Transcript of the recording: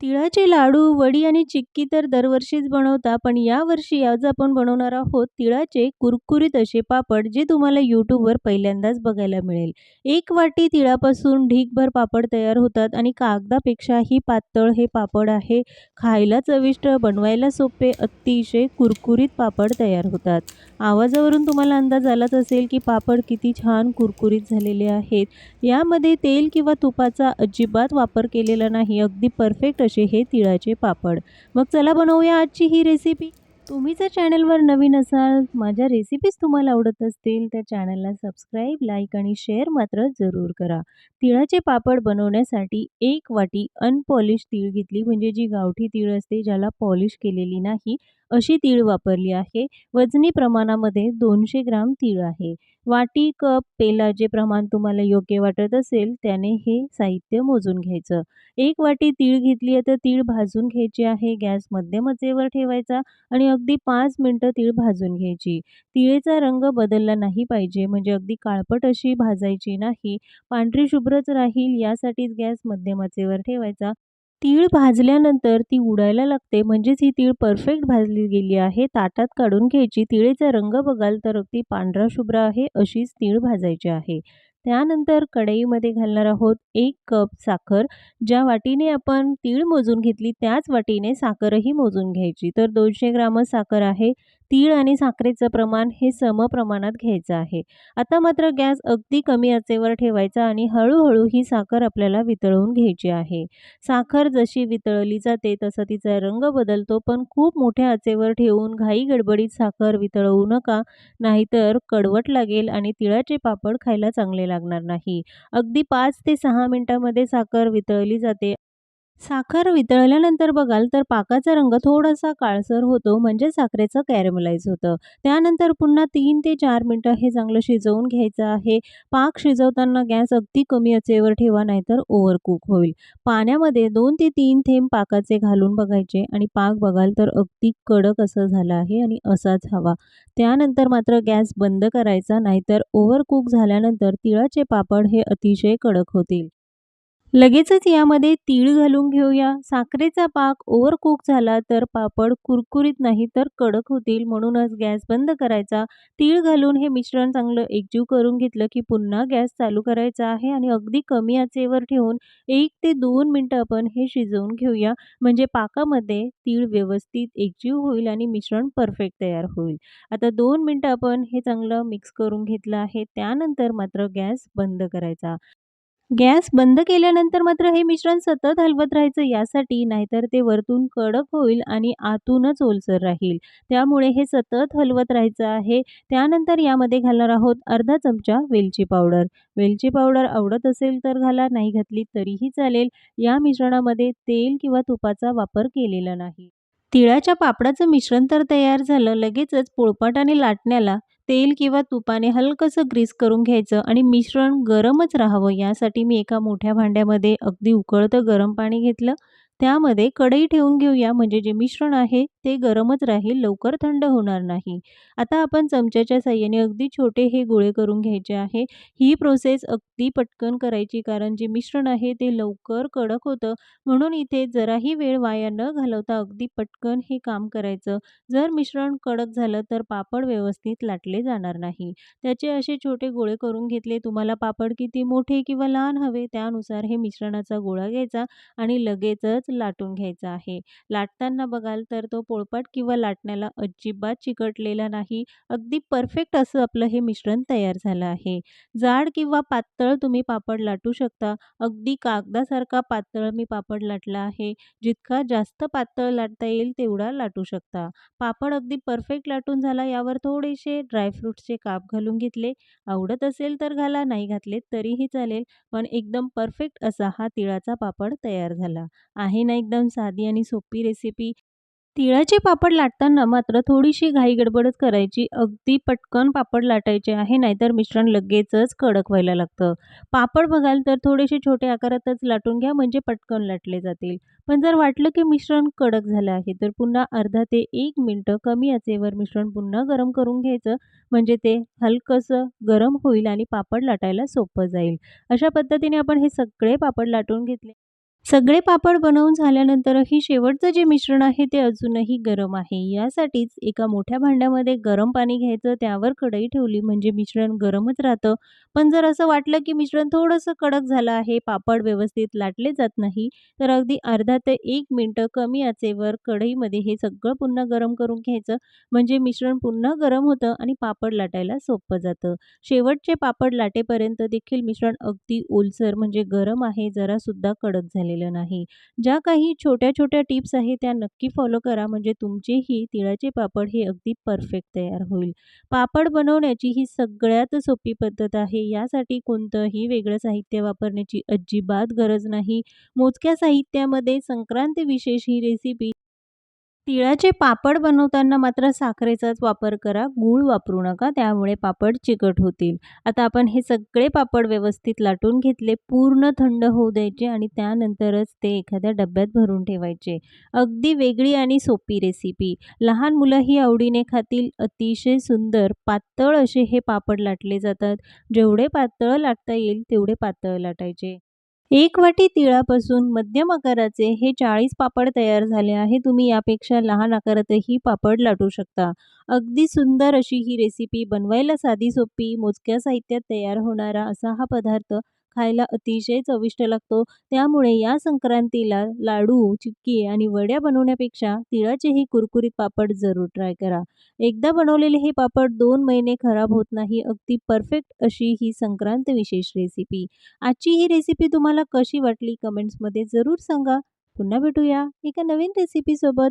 तिळाचे लाडू, वडी आणि चिक्की तर दरवर्षीच बनवता, पण यावर्षी आज आपण बनवणार आहोत तिळाचे कुरकुरीत असे पापड, जे तुम्हाला यूट्यूबवर पहिल्यांदाच बघायला मिळेल. एक वाटी तिळापासून ढीगभर पापड तयार होतात आणि कागदापेक्षाही पातळ हे पापड आहे. खायला चविष्ट, बनवायला सोपे, अतिशय कुरकुरीत पापड तयार होतात. आवाजावरून तुम्हाला अंदाज आलाच असेल, की पापड किती छान कुरकुरीत झालेले आहेत. यामध्ये तेल किंवा तुपाचा अजिबात वापर केलेला नाही. अगदी परफेक्ट असे हे तिळाचे पापड. मग चला बनवूया आजची ही रेसिपी. तुम्ही जर चॅनलवर नवीन असाल, माझ्या रेसिपीज तुम्हाला आवडत असतील, तर चॅनलला सबस्क्राईब, लाईक आणि शेअर मात्र जरूर करा. तिळाचे पापड बनवण्यासाठी एक वाटी अनपॉलिश तीळ घेतली, म्हणजे जी गावठी तीळ असते, ज्याला पॉलिश केलेली नाही, अशी तीळ वापरली आहे. वजनी प्रमाणामध्ये दोनशे ग्राम तीळ आहे. वाटी, कप, पेला जे प्रमाण तुम्हाला योग्य वाटत असेल, त्याने हे साहित्य मोजून घ्यायचं. एक वाटी तीळ घेतली आहे, तर तीळ भाजून घ्यायची आहे. गॅस मध्यमचेवर ठेवायचा आणि अगदी पाच मिनटं तीळ भाजून घ्यायची. तिळेचा रंग बदलला नाही पाहिजे, म्हणजे अगदी काळपट अशी भाजायची नाही, पांढरी शुभ्रच राहील यासाठीच गॅस मध्यम आचेवर ठेवायचा. तीळ भाजल्यानंतर ती उडायला लागते, म्हणजेच ही तीळ परफेक्ट भाजली गेली आहे. ताटात काढून घ्यायची. तिळेचा रंग बघाल तर अगदी पांढरा शुभ्र आहे, अशीच तीळ भाजायची आहे. त्यानंतर कढईमध्ये घालणार आहोत एक कप साखर. ज्या वाटीने आपण तीळ मोजून घेतली, त्याच वाटीने साखरही मोजून घ्यायची. तर दोनशे ग्रामच साखर आहे. तीळ आणि साखरेचं प्रमाण हे सम प्रमाणात घ्यायचं आहे. आता मात्र गॅस अगदी कमी आचेवर ठेवायचा आणि हळूहळू ही साखर आपल्याला वितळवून घ्यायची आहे. साखर जशी वितळली जाते, तसा तिचा रंग बदलतो, पण खूप मोठ्या आचेवर ठेवून घाई गडबडीत साखर वितळवू नका, नाहीतर कडवट लागेल आणि तिळाचे पापड खायला चांगले लागणार नाही. अगदी पाच ते सहा मिनटामध्ये साखर वितळली जाते. साखर वितळल्यानंतर बघाल तर पाकाचा रंग थोडासा काळसर होतो, म्हणजे साखरेचं कॅरमलाइज होतं. त्यानंतर पुन्हा तीन ते चार मिनटं हे चांगलं शिजवून घ्यायचं आहे. पाक शिजवताना गॅस अगदी कमी अचेवर ठेवा, नाहीतर ओव्हरकुक होईल. पाण्यामध्ये दोन ते तीन थेंब पाकाचे घालून बघायचे आणि पाक बघाल तर अगदी कडक असं झालं आहे आणि असाच हवा. त्यानंतर मात्र गॅस बंद करायचा, नाहीतर ओव्हरकुक झाल्यानंतर तिळाचे पापड हे अतिशय कडक होतील. लगेचच यामध्ये तीळ घालून घेऊया. साखरेचा पाक ओव्हरकुक झाला तर पापड कुरकुरीत नाही तर कडक होतील, म्हणूनच गॅस बंद करायचा. तीळ घालून हे मिश्रण चांगलं एकजीव करून घेतलं, की पुन्हा गॅस चालू करायचा आहे आणि अगदी कमी आचेवर ठेवून एक ते दोन मिनटं आपण हे शिजवून घेऊया, म्हणजे पाकामध्ये तीळ व्यवस्थित एकजीव होईल आणि मिश्रण परफेक्ट तयार होईल. आता दोन मिनटं आपण हे चांगलं मिक्स करून घेतलं आहे. त्यानंतर मात्र गॅस बंद करायचा. गॅस बंद केल्यानंतर मात्र हे मिश्रण सतत हलवत राहायचं यासाठी, नाहीतर ते वरतून कडक होईल आणि आतूनच ओलसर राहील. त्यामुळे हे सतत हलवत राहायचं आहे. त्यानंतर यामध्ये घालणार आहोत अर्धा चमचा वेलची पावडर. वेलची पावडर आवडत असेल तर घाला, नाही घातली तरीही चालेल. या मिश्रणामध्ये तेल किंवा तुपाचा वापर केलेला नाही. तिळाच्या पापडाचं मिश्रण तर तयार झालं. लगेचच पोळपाट आणि लाटण्याला तेल किंवा तुपाने हलकंसं ग्रीस करून घ्यायचं आणि मिश्रण गरमच राहावं, यासाठी मी एका मोठ्या भांड्यामध्ये अगदी उकळतं गरम पाणी घेतलं. त्यामध्ये कढई ठेवून घेऊया, म्हणजे जे मिश्रण आहे ते गरमच राहील, लवकर थंड होणार नाही. आता आपण चमच्याच्या साह्याने अगदी छोटे हे गोळे करून घ्यायचे आहे. ही प्रोसेस अगदी पटकन करायची, कारण जे मिश्रण आहे ते लवकर कडक होतं, म्हणून इथे जराही वेळ वाया न घालवता अगदी पटकन हे काम करायचं. जर मिश्रण कडक झालं, तर पापड व्यवस्थित लाटले जाणार नाही. त्याचे असे छोटे गोळे करून घेतले. तुम्हाला पापड किती मोठे किंवा लहान हवे, त्यानुसार हे मिश्रणाचा गोळा घ्यायचा आणि लगेचच लाटून घ्यायचा आहे. लाटताना बघाल तर तो पोळपाट किंवा लाटण्याला अजिबात चिकटलेला नाही. अगदी परफेक्ट असं आपलं हे मिश्रण तयार झालं आहे. जाड किंवा पातळ तुम्ही पापड लाटू शकता. अगदी कागदासारखा पातळ मी पापड लाटला आहे. जितका जास्त पातळ लाटता येईल, तेवढा लाटू शकता. पापड अगदी परफेक्ट लाटून झाला. यावर थोडेसे ड्रायफ्रुट्सचे काप घालून घेतले. आवडत असेल तर घाला, नाही घातले तरीही चालेल, पण एकदम परफेक्ट असा हा तिळाचा पापड तयार झाला. आहे ना एकदम साधी आणि सोपी रेसिपी. तिळाचे पापड लाटताना मात्र थोडीशी घाई-गडबडच करायची. अगदी पटकन पापड लाटायचे आहे, नाहीतर मिश्रण लगेचच कडक व्हायला लागतं. पापड बघाल तर थोडेसे छोटे आकारातच लाटून घ्या, म्हणजे पटकन लाटले जातील. पण जर वाटलं की मिश्रण कडक झालं आहे, तर पुन्हा अर्धा ते एक मिनटं कमी आचेवर मिश्रण पुन्हा गरम करून घ्यायचं, म्हणजे ते हलकंसं गरम होईल आणि पापड लाटायला सोपं जाईल. अशा पद्धतीने आपण हे सगळे पापड लाटून घेतले. सगळे पापड बनवून झाल्यानंतरही शेवटचं जे मिश्रण आहे ते अजूनही गरम आहे. यासाठीच एका मोठ्या भांड्यामध्ये गरम पाणी घ्यायचं, त्यावर कढई ठेवली म्हणजे मिश्रण गरमच राहतं. पण जर असं वाटलं की मिश्रण थोडंसं कडक झालं आहे, पापड व्यवस्थित लाटले जात नाही, तर अगदी अर्धा ते एक मिनटं कमी आचेवर कढईमध्ये हे सगळं पुन्हा गरम करून घ्यायचं. म्हणजे मिश्रण पुन्हा गरम होतं आणि पापड लाटायला सोपं जातं. शेवटचे पापड लाटेपर्यंत देखील मिश्रण अगदी ओलसर म्हणजे गरम आहे, जरासुद्धा कडक झाले झालेलं नाही. ज्या काही छोट्या-छोट्या टिप्स आहेत त्या नक्की फॉलो करा म्हणजे तुमचेही तिळाचे पापड हे अगदी परफेक्ट तयार होईल. पापड बनवण्याची ही सगळ्यात सोपी पद्धत आहे. यासाठी कोणतंही वेगळं साहित्य वापरण्याची अजिबात गरज नाही. मोजक्या साहित्यामध्ये संक्रांत विशेष ही रेसिपी तिळाचे पापड बनवताना मात्र साखरेचाच वापर करा. गूळ वापरू नका, त्यामुळे पापड चिकट होतील. आता आपण हे सगळे पापड व्यवस्थित लाटून घेतले, पूर्ण थंड होऊ द्यायचे आणि त्यानंतरच ते एखाद्या डब्यात भरून ठेवायचे. अगदी वेगळी आणि सोपी रेसिपी. लहान मुलंही आवडीने खातील. अतिशय सुंदर पातळ असे हे पापड लाटले जातात. जेवढे पातळ लाटता येईल तेवढे पातळ लाटायचे. एक वाटी तिळापासून मध्यम आकाराचे हे 40 पापड तयार झाले आहे. तुम्ही यापेक्षा लहान आकारातही पापड लाटू शकता. अगदी सुंदर अशी ही रेसिपी बनवायला साधी सोपी, मोजक्या साहित्यात तयार होणारा असा हा पदार्थ खायला अतिशय चविष्ट लागतो. त्यामुळे या संक्रांतीला लाडू, चिक्की आणि वड्या बनवण्यापेक्षा तिळाचेही कुरकुरीत पापड जरूर ट्राय करा. एकदा बनवलेले हे पापड दोन महिने खराब होत नाही. अगदी परफेक्ट अशी ही संक्रांत विशेष रेसिपी. आजची ही रेसिपी तुम्हाला कशी वाटली कमेंट्समध्ये जरूर सांगा. पुन्हा भेटूया एका नवीन रेसिपीसोबत.